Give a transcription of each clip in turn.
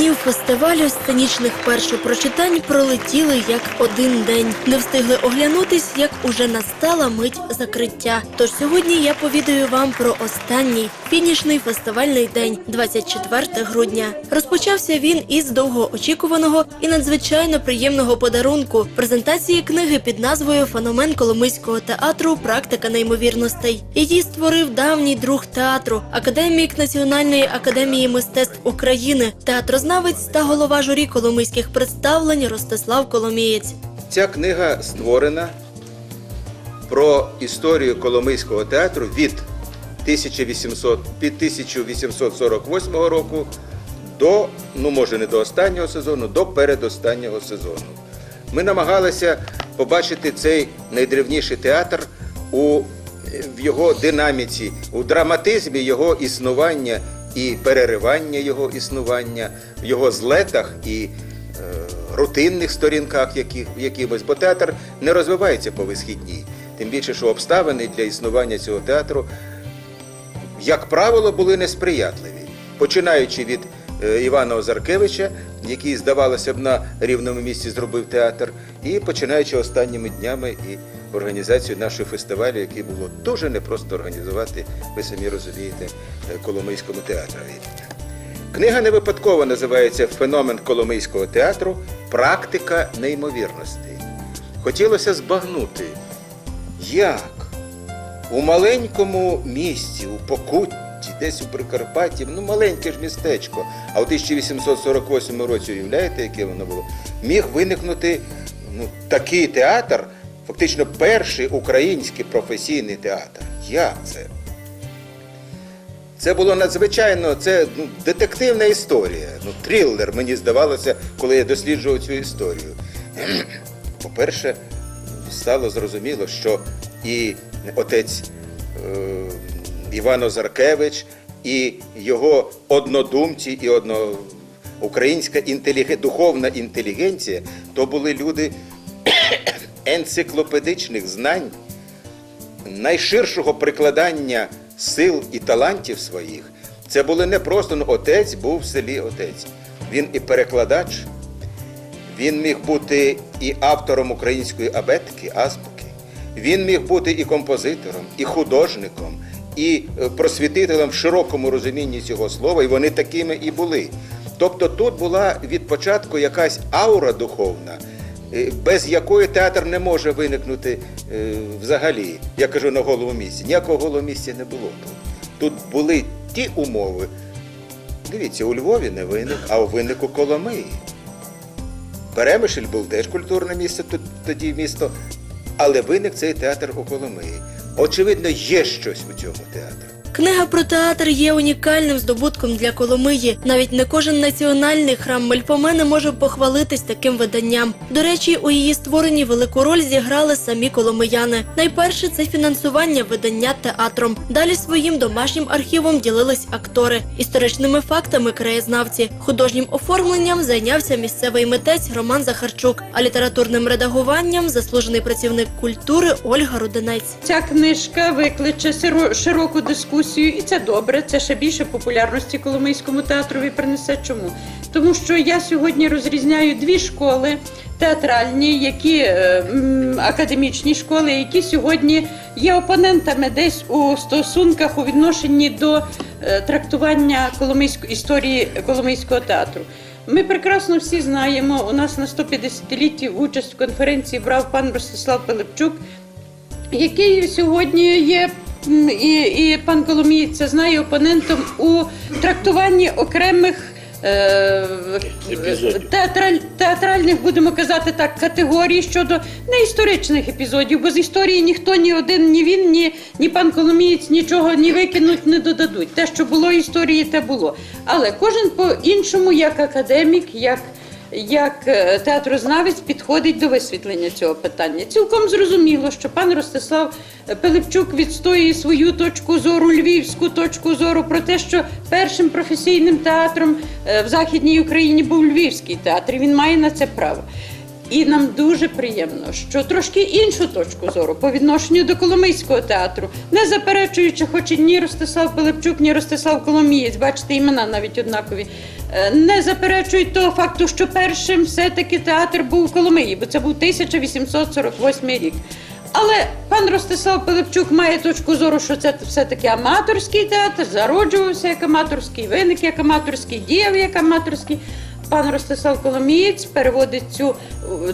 Днів фестивалю сценічних першопрочитань пролетіли як один день. Не встигли оглянутись, як уже настала мить закриття. Тож сьогодні я повідаю вам про останній фінішний фестивальний день, 24 грудня. Розпочався він із довгоочікуваного і надзвичайно приємного подарунку презентації книги під назвою Феномен Коломийського театру Практика неймовірностей. Її створив давній друг театру, академік Національної академії мистецтв України, театрознавець та голова журі коломийських представлень Ростислав Коломієць. Ця книга створена про історію Коломийського театру від 1800, під 1848 року до, ну може не до останнього сезону, до передостаннього сезону. Ми намагалися побачити цей найдревніший театр у в його динаміці, у драматизмі його існування і переривання його існування, в його злетах і е, рутинних сторінках яких, якимось, бо театр не розвивається по висхідній. Тим більше, що обставини для існування цього театру, як правило, були несприятливі, починаючи від е, Івана Озаркевича, який, здавалося б, на рівному місці зробив театр, і починаючи останніми днями і організацію нашого фестивалю, який було дуже непросто організувати, ви самі розумієте, е, Коломийському театрові. Книга не випадково називається Феномен Коломийського театру Практика неймовірностей. Хотілося збагнути, як у маленькому місті, у Покутті, десь у Прикарпатті, ну маленьке ж містечко, а у 1848 році, уявляєте, яке воно було, міг виникнути ну, такий театр, фактично перший український професійний театр. Як це? Це було надзвичайно, це ну, детективна історія. Ну, трилер, мені здавалося, коли я досліджував цю історію. По-перше, стало зрозуміло, що і отець е, Іван Озаркевич, і його однодумці, і одно... українська інтеліге... духовна інтелігенція то були люди енциклопедичних знань, найширшого прикладання сил і талантів своїх. Це були не просто ну, отець був в селі отець. Він і перекладач, він міг бути і автором української абетки, азбуки. Він міг бути і композитором, і художником, і е, просвітителем в широкому розумінні цього слова, і вони такими і були. Тобто тут була від початку якась аура духовна, е, без якої театр не може виникнути е, взагалі. Я кажу на голому місці. Ніякого голого місця не було тут. Тут були ті умови. Дивіться, у Львові не виник, а у винику Коломиї. Перемишль був теж культурне місце тоді місто, але виник цей театр у Коломиї. Очевидно, є щось у цьому театрі. Книга про театр є унікальним здобутком для Коломиї. Навіть не кожен національний храм Мельпомени може похвалитись таким виданням. До речі, у її створенні велику роль зіграли самі коломияни. Найперше це фінансування видання театром. Далі своїм домашнім архівом ділились актори, історичними фактами краєзнавці, художнім оформленням зайнявся місцевий митець Роман Захарчук, а літературним редагуванням заслужений працівник культури Ольга Руденець. Ця книжка викличе широку дискусію, і це добре. Це ще більше популярності Коломийському театрові принесе. Чому? Тому що я сьогодні розрізняю дві школи театральні, які е, академічні школи, які сьогодні є опонентами десь у стосунках у відношенні до е, трактування коломийської історії Коломийського театру. Ми прекрасно всі знаємо. У нас на 150-літті участь в конференції брав пан Ростислав Пилипчук, який сьогодні є. І, і пан Коломієць це знає опонентом у трактуванні окремих е, театраль, театральних, будемо казати так, категорій щодо не історичних епізодів, бо з історії ніхто ні один, ні він, ні, ні пан Коломієць нічого ні викинуть, не додадуть. Те, що було історії, те було. Але кожен по-іншому, як академік, як як е, театрознавець підходить до висвітлення цього питання. Цілком зрозуміло, що пан Ростислав Пилипчук відстоює свою точку зору, львівську точку зору про те, що першим професійним театром е, в Західній Україні був Львівський театр. і Він має на це право. І нам дуже приємно, що трошки іншу точку зору по відношенню до Коломийського театру, не заперечуючи, хоч і ні Ростислав Пилипчук, ні Ростислав Коломієць, бачите, імена навіть однакові, е, не заперечують того факту, що першим все-таки театр був в Коломиї, бо це був 1848 рік. Але пан Ростислав Пилипчук має точку зору, що це все-таки аматорський театр, зароджувався як аматорський, виник як аматорський, діяв як аматорський. Пан Ростислав Коломієць переводить цю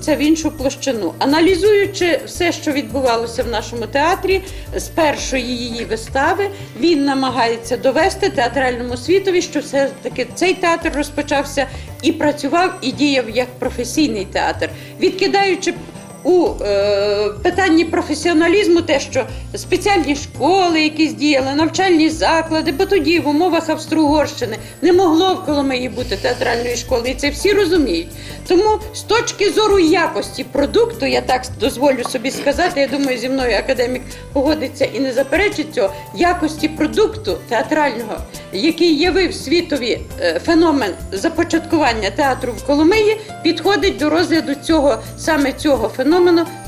це в іншу площину. Аналізуючи все, що відбувалося в нашому театрі з першої її вистави, він намагається довести театральному світові, що все таки цей театр розпочався і працював, і діяв як професійний театр, відкидаючи у е, питанні професіоналізму те, що спеціальні школи якісь діяли, навчальні заклади, бо тоді в умовах Австро-Угорщини не могло в Коломиї бути театральної школи, і це всі розуміють. Тому з точки зору якості продукту, я так дозволю собі сказати, я думаю, зі мною академік погодиться і не заперечить цього, якості продукту театрального, який явив світові е, феномен започаткування театру в Коломиї, підходить до розгляду цього саме цього феномену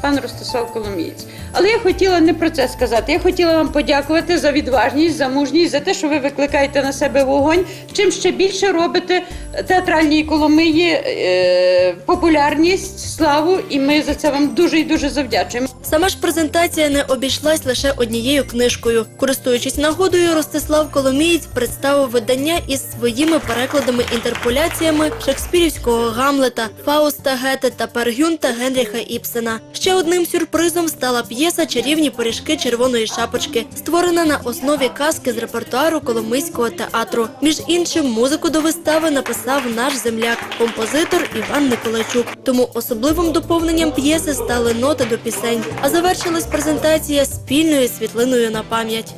пан Ростислав Коломієць. Але я хотіла не про це сказати. Я хотіла вам подякувати за відважність, за мужність, за те, що ви викликаєте на себе вогонь. Чим ще більше робите театральній Коломиї е, популярність, славу, і ми за це вам дуже і дуже завдячуємо. Сама ж презентація не обійшлась лише однією книжкою. Користуючись нагодою, Ростислав Коломієць представив видання із своїми перекладами інтерполяціями шекспірівського Гамлета, Фауста Гете та Пергюнта Генріха Іпсена. Ще одним сюрпризом стала п'єса Чарівні пиріжки червоної шапочки, створена на основі казки з репертуару Коломийського театру. Між іншим, музику до вистави написав наш земляк, композитор Іван Николайчук. Тому особливим доповненням п'єси стали ноти до пісень. А завершилась презентація спільною світлиною на пам'ять.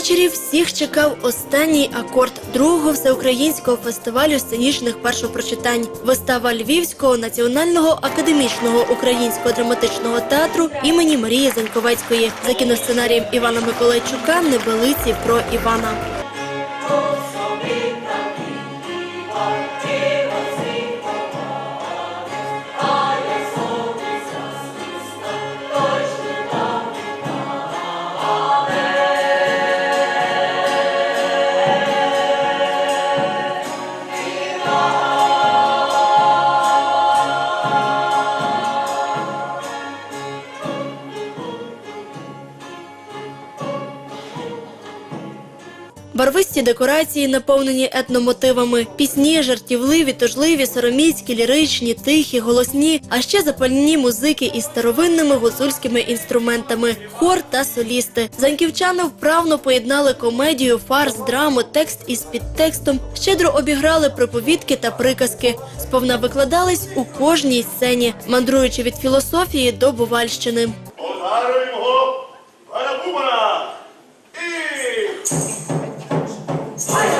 Увечері всіх чекав останній акорд другого всеукраїнського фестивалю сценічних першопрочитань. Вистава Львівського національного академічного українського драматичного театру імені Марії Заньковецької за кіносценарієм Івана Миколайчука Небелиці про Івана. Барвисті декорації наповнені етномотивами. Пісні, жартівливі, тужливі, сороміцькі, ліричні, тихі, голосні, а ще запальні музики із старовинними гуцульськими інструментами, хор та солісти. Заньківчани вправно поєднали комедію, фарс, драму, текст із підтекстом, щедро обіграли проповідки та приказки. Сповна викладались у кожній сцені, мандруючи від філософії до бувальщини. Ударимо пана Бубана! І...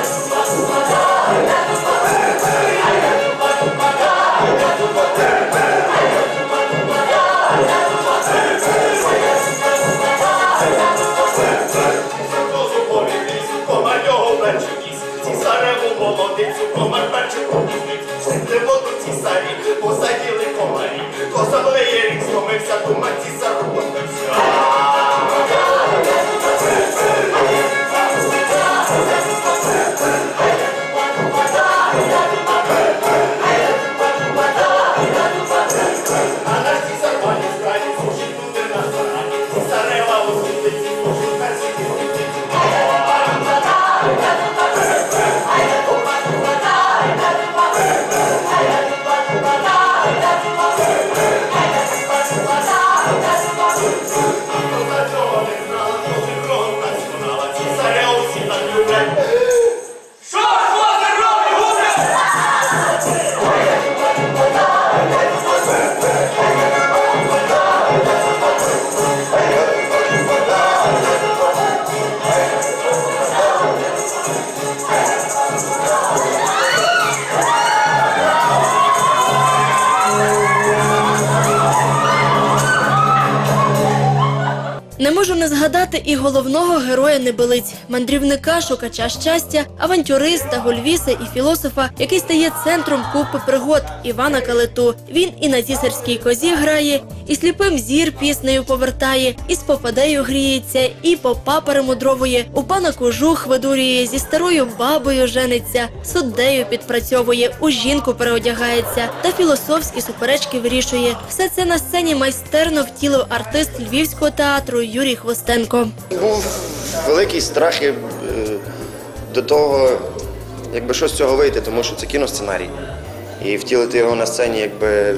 можу не згадати і головного героя небелиць, мандрівника, шукача щастя, авантюриста, гульвіса і філософа, який стає центром купи пригод Івана Калиту. Він і на цісарській козі грає, і сліпим зір піснею повертає, і з попадею гріється, і попа перемудровує, у пана кожух видурює, зі старою бабою жениться, суддею підпрацьовує, у жінку переодягається та філософські суперечки вирішує. Все це на сцені майстерно втілив артист львівського театру Юрій Хвостенко. Був великий страх і, е, до того, якби щось з цього вийти, тому що це кіносценарій. І втілити його на сцені, якби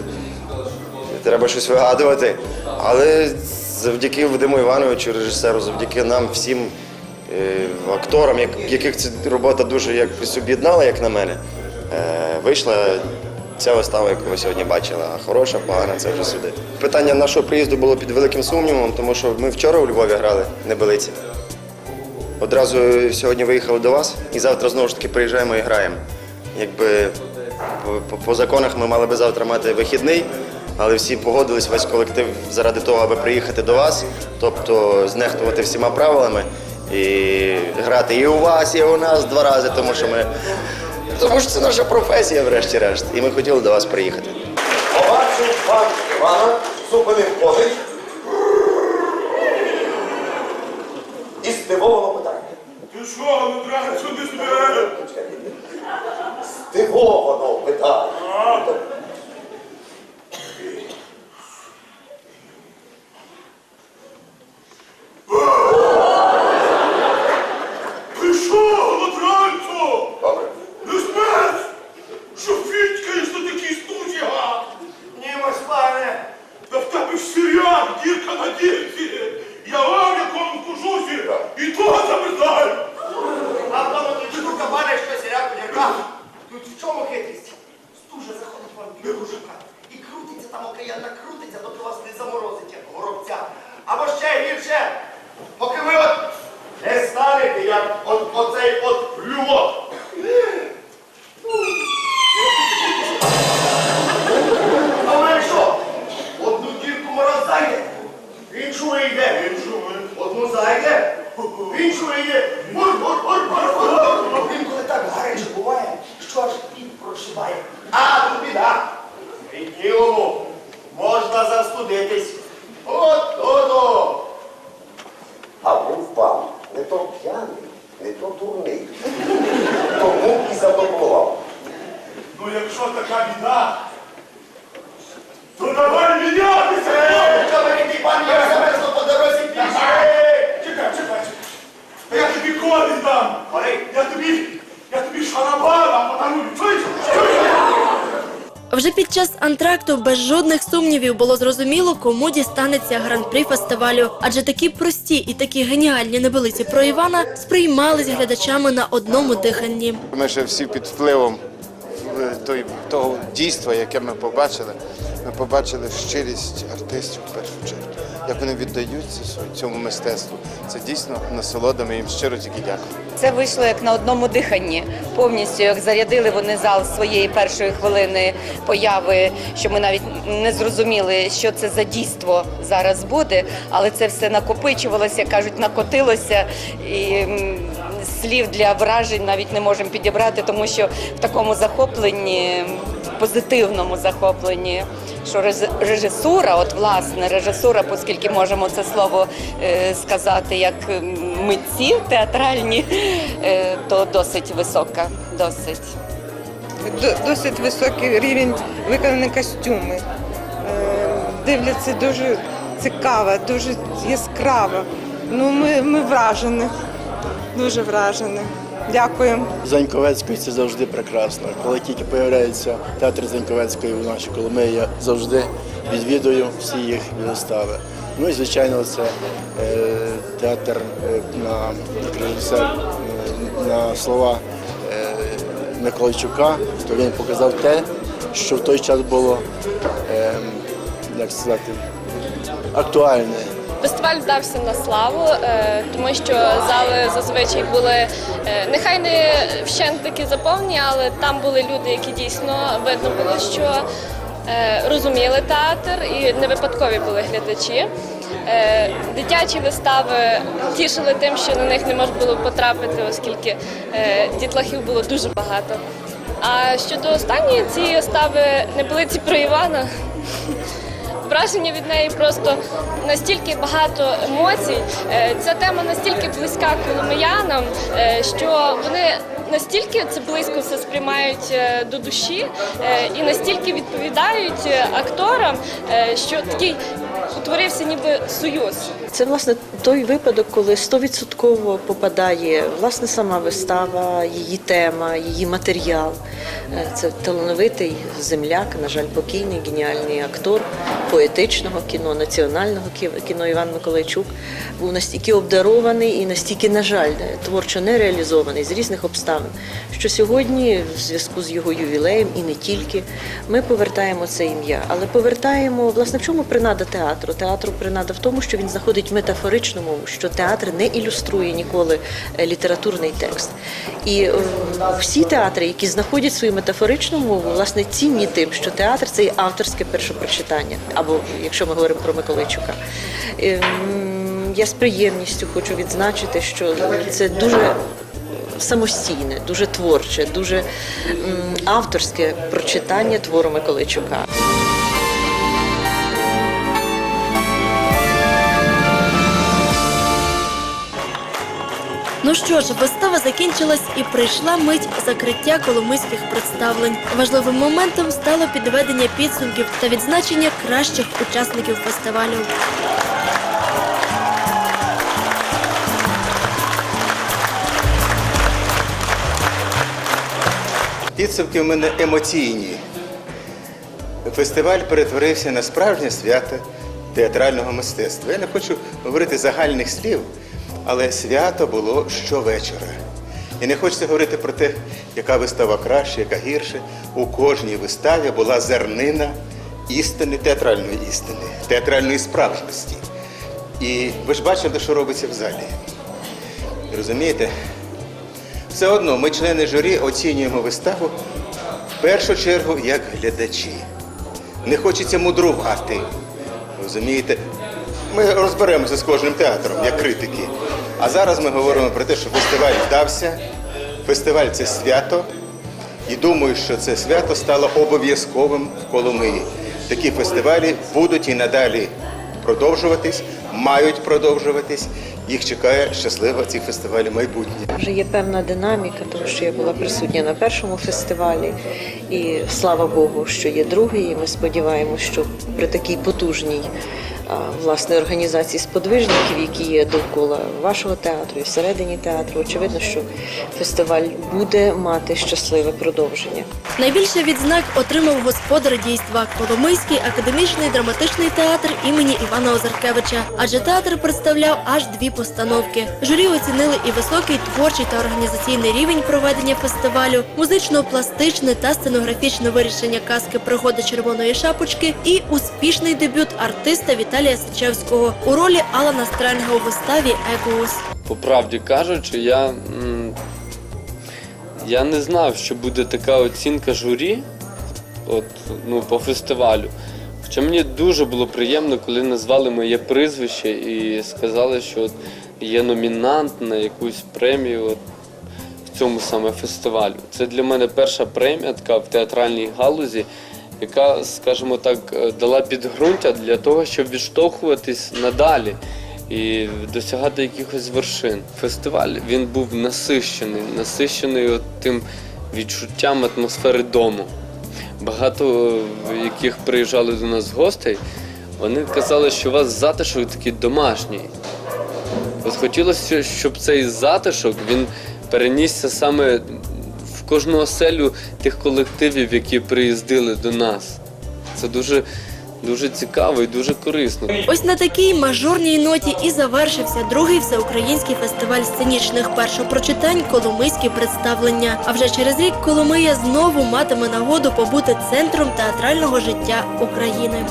треба щось вигадувати. Але завдяки Вадиму Івановичу, режисеру, завдяки нам всім е, акторам, як- яких ця робота дуже якось об'єднала, як на мене, е, вийшла ця вистава, яку ви сьогодні бачили. Хороша, погана це вже судити. Питання нашого приїзду було під великим сумнівом, тому що ми вчора у Львові грали небелиці. Одразу сьогодні виїхали до вас і завтра знову ж таки приїжджаємо і граємо. Якби по, по законах ми мали би завтра мати вихідний, але всі погодились, весь колектив заради того, аби приїхати до вас, тобто знехтувати всіма правилами і грати і у вас, і у нас два рази, тому що ми. Тому що це наша професія, врешті-решт. І ми хотіли до вас приїхати. Побачив пан Івана, зупинив коник і здивовано питання. Ти що, ну треба сюди сюди? Здивовано питання. Ти що, лотральцо? Добре. В іншу вийде, в іншу вийде. Одну зайде, в іншу вийде. Бур-бур-бур-бур-бур. Інколи так гаряче буває, що аж під прошибає. А тут біда. Ріднілому можна застудитись. От, от, от. А був пан не то п'яний, не то дурний. Тому і запропонував. Ну якщо така біда, то давай мінятися! Я замерзну по дорозі пішки. Чекай, чекай, чекай. Я тобі коли дам. Я тобі, я тобі шарабана подарую. Чуєш? Вже під час антракту без жодних сумнівів було зрозуміло, кому дістанеться гран-прі фестивалю. Адже такі прості і такі геніальні небелиці про Івана сприймались глядачами на одному диханні. Ми ще всі під впливом той- того дійства, яке ми побачили. Ми побачили щирість артистів в першу чергу. Як вони віддаються цьому- мистецтву. Це дійсно насолода. Ми їм щиро тільки дякуємо. Це вийшло як на одному диханні. Повністю як зарядили вони зал своєї першої хвилини появи, що ми навіть не зрозуміли, що це за дійство зараз буде, але це все накопичувалося, кажуть, накотилося. І слів для вражень навіть не можемо підібрати, тому що в такому захопленні, в позитивному захопленні. Що режисура, от власне режисура, оскільки можемо це слово е, сказати як митці театральні, е, то досить висока, досить. Досить високий рівень виконані костюми. Е, Дивляться дуже цікаво, дуже яскраво. Ну, ми, ми вражені, дуже вражені. Дякуємо. Заньковецької це завжди прекрасно. Коли тільки з'являється театр Заньковецької у нашій Коломиї, я завжди відвідую всі їх вистави. Ну і звичайно, це е, театр е, на як е, на слова е, Миколайчука, то він показав те, що в той час було, е, як сказати, актуальне. Фестиваль вдався на славу, е, тому що зали зазвичай були е, нехай не вщент такі заповнені, але там були люди, які дійсно видно було, що е, розуміли театр і не випадкові були глядачі. Дитячі вистави тішили тим, що на них не можна було потрапити, оскільки дітлахів було дуже багато. А щодо останньої цієї вистави не були ці про Івана. Враження від неї просто настільки багато емоцій. Е, Ця тема настільки близька коломиянам, е, що вони настільки це близько все сприймають е, до душі і настільки відповідають акторам, що такий утворився ніби союз. Це власне той випадок, коли стовідсотково попадає власне сама вистава, її тема, її матеріал. Е, Це талановитий земляк, на жаль, покійний геніальний актор поетичного кіно, національного кіно Іван Миколайчук був настільки обдарований і настільки, на жаль, творчо не реалізований з різних обставин, що сьогодні, в зв'язку з його ювілеєм і не тільки, ми повертаємо це ім'я. Але повертаємо, власне, в чому принада театру? Театру принада в тому, що він знаходить метафоричну мову, що театр не ілюструє ніколи е, літературний текст. І е, всі театри, які знаходять свою метафоричну мову, власне, цінні тим, що театр це є авторське першопрочитання, або якщо ми говоримо про Миколайчука. Ем, Я з приємністю хочу відзначити, що це дуже самостійне, дуже творче, дуже авторське прочитання твору Миколайчука. Ну що ж, вистава закінчилась і прийшла мить закриття коломийських представлень. Важливим моментом стало підведення підсумків та відзначення кращих учасників фестивалю. Підсумки в мене емоційні. Фестиваль перетворився на справжнє свято театрального мистецтва. Я не хочу говорити загальних слів, але свято було щовечора. І не хочеться говорити про те, яка вистава краще, яка гірше. У кожній виставі була зернина істини, театральної істини, театральної справжності. І ви ж бачили, що робиться в залі. Розумієте? Все одно ми, члени журі, оцінюємо виставу в першу чергу як глядачі. Не хочеться мудрувати. Розумієте? Ми розберемося з кожним театром, як критики. А зараз ми говоримо про те, що фестиваль вдався. Фестиваль це свято. І думаю, що це свято стало обов'язковим в Коломиї. Такі фестивалі будуть і надалі продовжуватись, мають продовжуватись. Їх чекає щасливе ці фестивалі майбутнє. Вже є певна динаміка, тому що я була присутня на першому фестивалі, і слава Богу, що є другий. І ми сподіваємося, що при такій потужній власне організації сподвижників, які є довкола вашого театру і всередині театру, очевидно, що фестиваль буде мати щасливе продовження. Найбільше відзнак отримав господар дійства Коломийський академічний драматичний театр імені Івана Озаркевича, адже театр представляв аж дві постановки. Журі оцінили і високий творчий та організаційний рівень проведення фестивалю, музично-пластичне та сценографічне вирішення казки Пригоди червоної шапочки і успішний дебют артиста Віталія Сичевського у ролі Алана Стренга у виставі Екоус. По правді кажучи, я, я не знав, що буде така оцінка журі от, ну, по фестивалю. Хоча мені дуже було приємно, коли назвали моє прізвище і сказали, що от є номінант на якусь премію от, в цьому саме фестивалю. Це для мене перша премія така в театральній галузі, яка, скажімо так, е, дала підґрунтя для того, щоб відштовхуватись надалі і досягати якихось вершин. Фестиваль він був насищений, насищений от тим відчуттям атмосфери дому. Багато е, яких приїжджали до нас гостей, вони казали, що у вас затишок такий домашній. От хотілося, щоб цей затишок він перенісся саме в кожну оселю тих колективів, які приїздили до нас. Це дуже, дуже цікаво і дуже корисно. Ось на такій мажорній ноті і завершився другий всеукраїнський фестиваль сценічних першопрочитань Коломийські представлення. А вже через рік Коломия знову матиме нагоду побути центром театрального життя України.